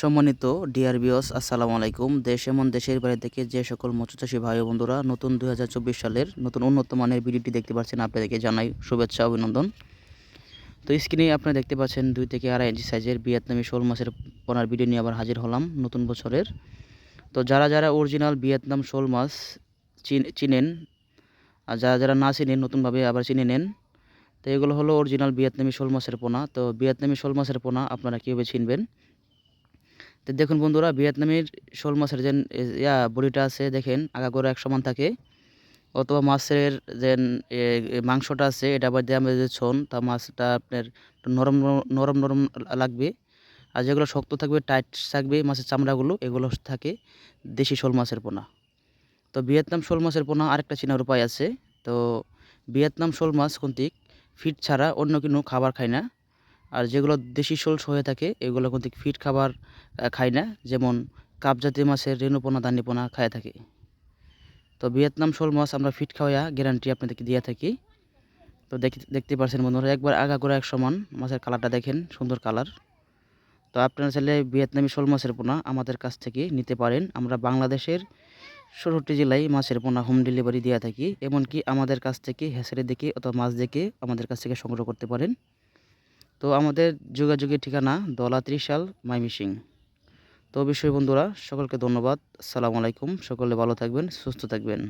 সম্মানিত ডিআর বিওস আসসালামু আলাইকুম। দেশ এমন দেশের বাইরে থেকে যে সকল মৎস্যচাষী ভাই বন্ধুরা নতুন দু হাজার চব্বিশ সালের নতুন উন্নত মানের ভিডিওটি দেখতে পাচ্ছেন, আপনাদেরকে জানাই শুভেচ্ছা, অভিনন্দন। তো স্ক্রিনে আপনারা দেখতে পাচ্ছেন দুই থেকে আড়াই ইঞ্চি সাইজের ভিয়েতনামি শোল মাছের পোনার ভিডিও নিয়ে আবার হাজির হলাম নতুন বছরের। তো যারা যারা অরিজিনাল ভিয়েতনাম শোল মাছ চিন- চিনেন, আর যারা যারা না চিনেন, নতুনভাবে আবার চিনে নেন, তো এগুলো হলো অরিজিনাল ভিয়েতনামি শোল মাছের পোনা। তো ভিয়েতনামি শোল মাছের পোনা আপনারা কীভাবে চিনবেন? তো দেখুন বন্ধুরা, ভিয়েতনামের শোল মাছের যে ইয়া বড়িটা আছে, দেখেন আগাগোড়া এক সমান থাকে। অথবা মাছের যে মাংসটা আছে, এটা আবার দিয়ে আমরা যে ছোন, তা মাছটা আপনার নরম, নরম- নরম লাগবে। আর যেগুলো শক্ত থাকবে, টাইট থাকবে, মাছের চামড়াগুলো, এগুলো থাকে দেশি শোল মাছের পোনা। তো ভিয়েতনাম শোল মাছের পোনা আরেকটা চেনার উপায় আছে। তো ভিয়েতনাম শোল মাছ কন্তিক ফিট ছাড়া অন্য কোনো খাবার খায় না। আর যেগুলো দেশি শোল হয়ে থাকে, এগুলো কিন্তু ফিট খাবার খায় না। যেমন কাপ জাতীয় মাছের রেণুপোনা দানিপোনা খায় থাকে। তো ভিয়েতনাম শোল মাছ আমরা ফিট খাওয়া গ্যারান্টি আপনাদেরকে দিয়ে থাকি। তো দেখতে পাচ্ছেন বন্ধুরা, একবার আগাগোড়া এক সমান, মাছের কালারটা দেখেন, সুন্দর কালার। তো আপনারা চাইলে ভিয়েতনামি শোল মাছের পোনা আমাদের কাছ থেকে নিতে পারেন। আমরা বাংলাদেশের ষোলোটি জেলায় মাছের পোনা হোম ডেলিভারি দিয়ে থাকি। এমনকি আমাদের কাছ থেকে হেসেরে দেখে অথবা মাছ দেখে আমাদের কাছ থেকে সংগ্রহ করতে পারেন। তো আমাদের যোগাযোগের ঠিকানা দলা ত্রিশাল মাইমিসিং তো অবশ্যই বন্ধুরা, সকলকে ধন্যবাদ। আসসালামু আলাইকুম। সকলে ভালো থাকবেন, সুস্থ থাকবেন।